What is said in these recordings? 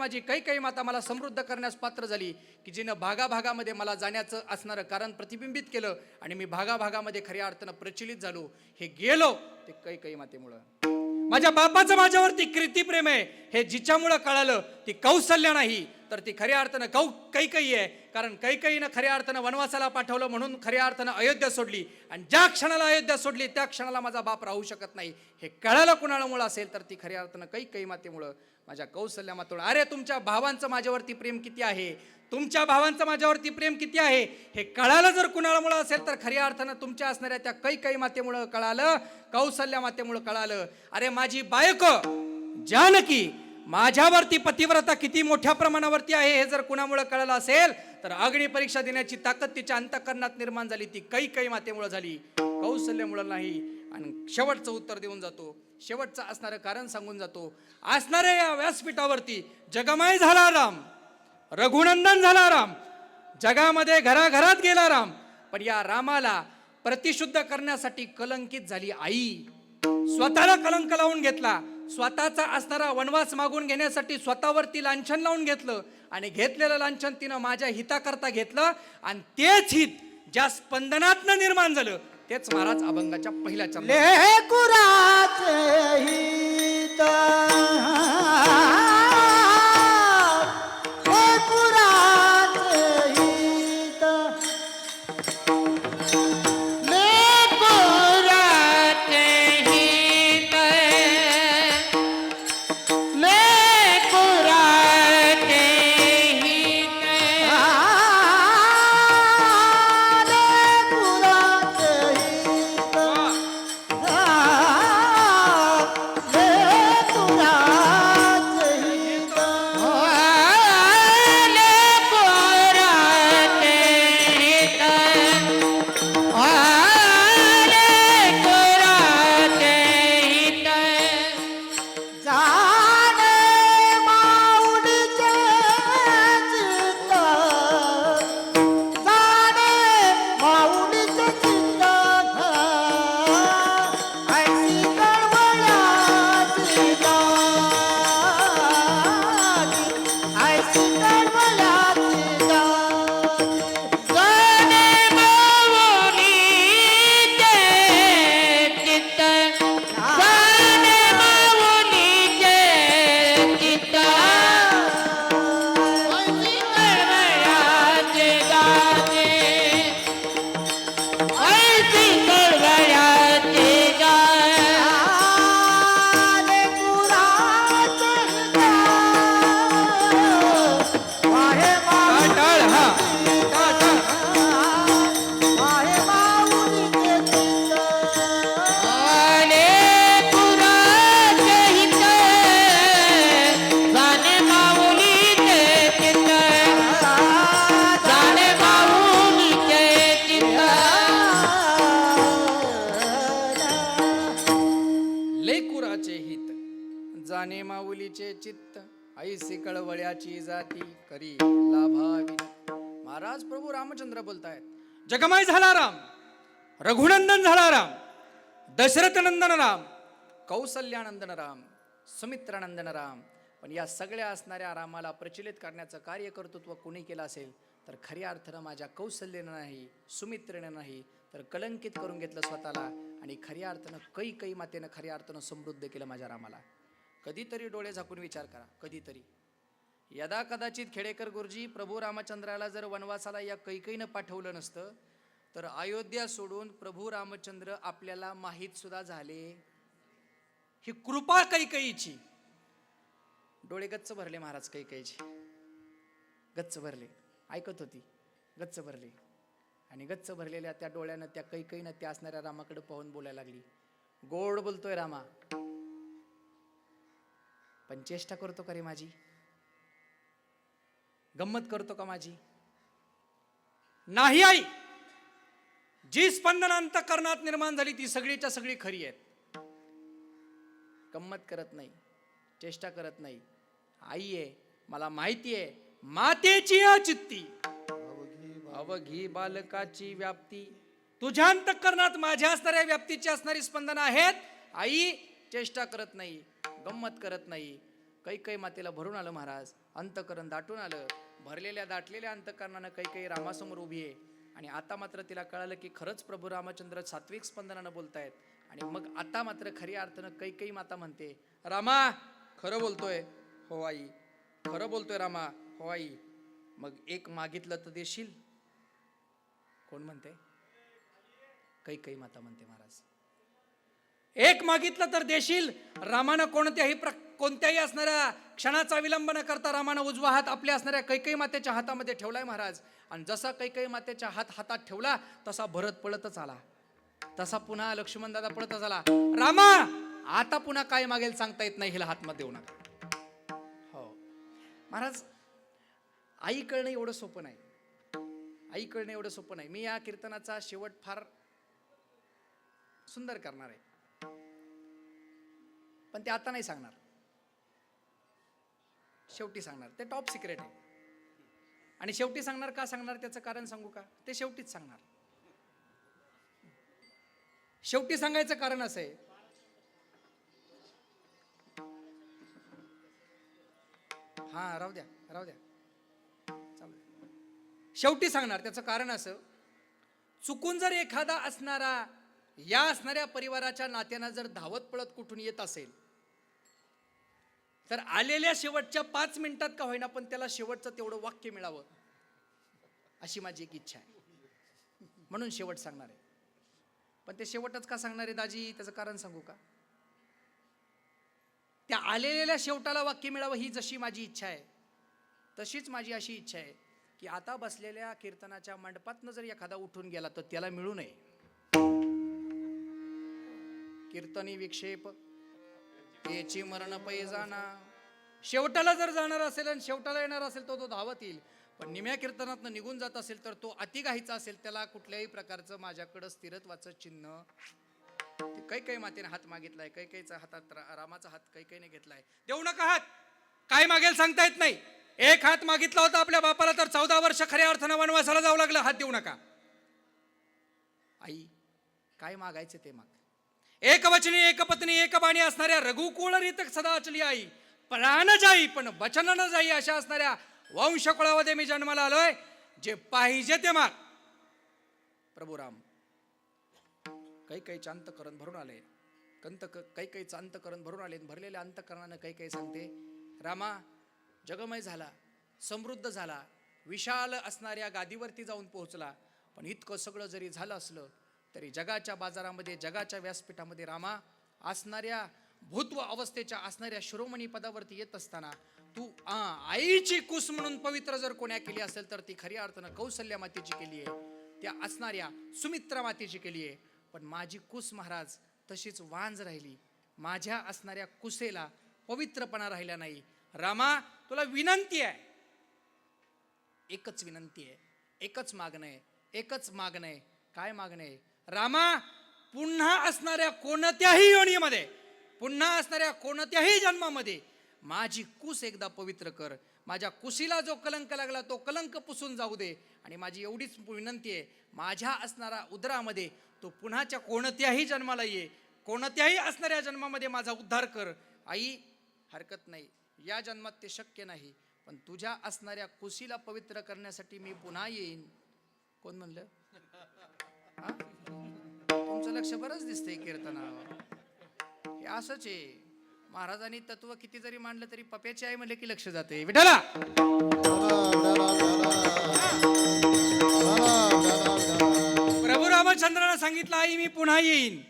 माझी काही काही माता मला समृद्ध करण्यास पात्र झाली की जिनं भागाभागामध्ये मला जाण्याचं असणारं कारण प्रतिबिंबित केलं आणि मी भागाभागामध्ये खऱ्या अर्थानं प्रचलित झालो. हे गेलो ते काही काही मातेमुळं. माझ्या बापाचं माझ्यावरती कृती प्रेम आहे. हे जिच्यामुळं कळालं ती कौशल्य नाही तर ती खऱ्या अर्थानं कौ कैकई आहे. कारण कैकईनं खऱ्या अर्थानं वनवासाला पाठवलं म्हणून खऱ्या अर्थानं अयोध्या सोडली. आणि ज्या क्षणाला अयोध्या सोडली त्या क्षणाला माझा बाप राहू शकत नाही. हे कळालं कुणामुळं असेल तर ती खऱ्या अर्थानं कैकई मातेमुळं. माझ्या कौशल्या मातेमुळं अरे तुमच्या भावांचं माझ्यावरती प्रेम किती आहे? तुमच्या भावांचं माझ्यावरती प्रेम किती आहे? हे कळालं जर कुणामुळं असेल तर खऱ्या अर्थानं तुमच्या असणाऱ्या त्या कै कै मातेमुळं कळालं कौशल्या मातेमुळं कळालं. अरे माझी बायको जानकी माझ्यावरती पतिव्रता किती मोठ्या प्रमाणावरती आहे हे जर कुणामुळं कळलं असेल तर अग्नी परीक्षा देण्याची ताकद तिच्या अंतकरणात निर्माण झाली. ती काही काही मातेमुळं झाली. कौशल्यामुळं नाही. आणि शेवटचं उत्तर देऊन जातो. शेवटचं असणारं कारण सांगून जातो. असणाऱ्या या व्यासपीठावरती जगमाय झाला राम. रघुनंदन झाला राम. जगामध्ये घराघरात गेला राम. पण या रामाला प्रतिशुद्ध करण्यासाठी कलंकित झाली आई. स्वतःला कलंक लावून घेतला. स्वतःचा असणारा वनवास मागून घेण्यासाठी स्वतःवरती लांछन लावून घेतलं आणि घेतलेलं लांछन तिनं माझ्या हिताकरता घेतलं आणि तेच हित ज्या स्पंदनातनं निर्माण झालं तेच महाराज अभंगाच्या पहिल्या चरणात. लेकुराचे चित्त. ऐसी कळवळ्याची जाती करी लाभावी. महाराज प्रभू रामचंद्र बोलतायत. जगमाय झाला राम रघुनंदन झाला राम दशरथ नंदन राम कौसल्यानंदन राम सुमित्रानंदन राम. पण या सगळ्या असणाऱ्या रामाला प्रचलित करण्याचं कार्य कर्तृत्व कोणी केलं असेल तर खऱ्या अर्थानं माझ्या कौशल्यानं नाही सुमित्रेनं नाही तर कलंकित करून घेतलं स्वतःला आणि खऱ्या अर्थानं कै कै मातेनं खऱ्या अर्थानं समृद्ध केलं माझ्या रामाला. कधीतरी डोळे झाकून विचार करा कधीतरी. यदा कदाचित खेडेकर गुरुजी प्रभू रामचंद्राला जर वनवासाला या कैकईनं पाठवलं नसतं तर अयोध्या सोडून प्रभू रामचंद्र आपल्याला माहीतसुद्धा झाले. ही कृपा कैकईची डोळे गच्च भरले महाराज कैकईचे गच्च भरले. ऐकत होती. गच्च भरले. आणि गच्च भरलेल्या त्या डोळ्यानं त्या कैकईनं त्या असणाऱ्या रामाकडे पाहून बोलायला लागली. गोड बोलतोय रामा. पण चेष्टा करतो का रे माझी? गंमत करतो का माझी? नाही आई! जी स्पंदन अंतकरणात निर्माण झाली ती सगळीच्या सगळी खरी आहेत. गंमत करत नाही चेष्टा करत नाही. आई आहे मला माहिती आहे मातेची चित्ती. अवघी बालकाची व्याप्ती. तुझ्या अंतकरणात माझ्या असणाऱ्या व्याप्तीची असणारी स्पंदन आहेत. आई चेष्टा करत नाही. गंमत करत नाही. काही काही मातेला भरून आलं महाराज. अंतकरण दाटून आलं. भरलेल्या दाटलेल्या अंतकरणानं काही काही रामासमोर उभी आहे. आणि आता मात्र तिला कळालं की खरंच प्रभू रामचंद्र सात्विक स्पंदनानं बोलतायत. आणि मग आता मात्र खऱ्या अर्थानं काही काही माता म्हणते रामा खरं बोलतोय. हो आई. खरं बोलतोय रामा. हो आई. मग एक मागितलं तर देशील? कोण म्हणते? काही काही माता म्हणते महाराज. एक मागितलं तर देशील. रामानं कोणत्याही प्र कोणत्याही असणाऱ्या क्षणाचा विलंब न करता रामानं उजवा हात आपल्या असणाऱ्या कैकई मातेच्या हातामध्ये ठेवलाय महाराज. आणि जसा कैकई मातेच्या हात हातात ठेवला तसा भरत पळतच आला. तसा पुन्हा लक्ष्मण दादा पळतच आला. रामा आता पुन्हा काय मागेल सांगता येत नाही हिला हातमध्ये देऊ नका. हो. महाराज आई कळणं एवढं सोपं नाही. आई कळणं एवढं सोपं नाही. मी या कीर्तनाचा शेवट फार सुंदर करणार आहे. पण ते आता नाही सांगणार. शेवटी सांगणार. ते टॉप सिक्रेट आहे. आणि शेवटी सांगणार का सांगणार त्याचं कारण सांगू का? ते शेवटीच सांगणार. शेवटी सांगायचं कारण असं आहे. हा राहू द्या राहू द्या. चालू शेवटी सांगणार त्याचं कारण असं. चुकून जर एखादा असणारा या असणाऱ्या परिवाराच्या नात्यानं जर धावत पळत कुठून येत असेल तर आलेल्या शेवटच्या पाच मिनिटात का होईना पण त्याला शेवटचं तेवढं वाक्य मिळावं अशी माझी एक इच्छा आहे. म्हणून शेवट सांगणार आहे. पण ते शेवटच का सांगणार आहे दाजी? त्याचं कारण सांगू का? त्या आलेल्या शेवटाला वाक्य मिळावं ही जशी माझी इच्छा आहे तशीच माझी अशी इच्छा आहे की आता बसलेल्या कीर्तनाच्या मंडपातनं जर एखादा उठून गेला तर त्याला मिळू नये. कीर्तनी विक्षेप त्याची मरण पै जाणा शेवटाला जर जाणार असेल आणि शेवटाला येणार असेल तो तो धावत येईल. पण निम्या कीर्तनातनं निघून जात असेल तर तो अतिगाहीचा असेल त्याला कुठल्याही प्रकारचं माझ्याकडं स्थिरत्वाचं चिन्ह काही काही मातेने हात मागितलाय काही काहीचा हातात रामाचा हात काही काही घेतलाय. देऊ नका हात. काय मागेल सांगता येत नाही. एक हात मागितला होता आपल्या बापाला तर चौदा वर्ष खऱ्या अर्थानं वनवासाला जावं लागलं. हात देऊ नका. आई काय मागायचे ते माग? एकवचनी एकपत्नी एकबाणी असणाऱ्या रघुकुळ रीत सदाचली आई. प्राण जाई पण वचन न जाई अशा असणाऱ्या वंशकुळामध्ये मी जन्माला आलोय. जे पाहिजे ते माग. प्रभू राम काही काही चांतकरण भरून आले. कंत काही काही चांतकरण भरून आले. भरलेल्या अंतकरणानं काही काही सांगते. रामा जगमय झाला समृद्ध झाला विशाल असणाऱ्या गादीवरती जाऊन पोहोचला. पण इतकं सगळं जरी झालं असलं तरी जगाच्या बाजारामध्ये जगाच्या व्यासपीठामध्ये रामा असणाऱ्या भूत्व अवस्थेच्या असणाऱ्या शिरोमणी पदावरती येत असताना तू आ, आईची कुस म्हणून पवित्र जर कोण्या केली असेल तर ती खऱ्या अर्थानं कौशल्या मातेची केली आहे. त्या असणाऱ्या सुमित्रा मातेची केली आहे. पण माझी कुस महाराज तशीच वांज राहिली. माझ्या असणाऱ्या कुसेला पवित्रपणा राहिला नाही. रामा तुला विनंती आहे. एकच विनंती आहे. एकच मागणं आहे. एकच मागणं आहे. काय मागणं आहे? रामा पुन्हा असणाऱ्या कोणत्याही योनीमध्ये पुन्हा असणाऱ्या कोणत्याही जन्मामध्ये माझी कुस एकदा पवित्र कर. माझ्या कुशीला जो कलंक लागला तो कलंक पुसून जाऊ दे. आणि माझी एवढीच विनंती आहे माझ्या असणारा उदरामध्ये तो पुन्हाच्या कोणत्याही जन्माला ये. कोणत्याही असणाऱ्या जन्मामध्ये माझा उद्धार कर. आई हरकत नाही. या जन्मात ते शक्य नाही. पण तुझ्या असणाऱ्या कुशीला पवित्र करण्यासाठी मी पुन्हा येईन. कोण म्हणलं? लक्ष बरंच दिसतंय कीर्तनावर. हे असंच आहे. महाराजांनी तत्व किती जरी मांडलं तरी पप्याची आई म्हणले की लक्ष जाते विठाला प्रभू रामचंद्रानं सांगितलं आई मी पुन्हा येईन.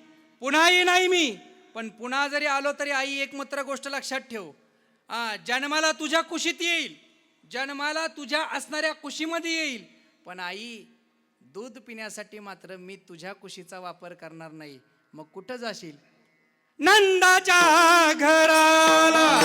पुन्हा येईन आई मी. पण पुन्हा जरी आलो तरी आई एक मात्र गोष्ट लक्षात ठेव. हा जन्माला तुझ्या कुशीत येईल. जन्माला तुझ्या असणाऱ्या कुशीमध्ये येईल. पण आई दूध पिण्यासाठी मात्र मी तुझ्या कुशीचा वापर करणार नाही. मग कुठं जाशील? नंदाच्या घराला.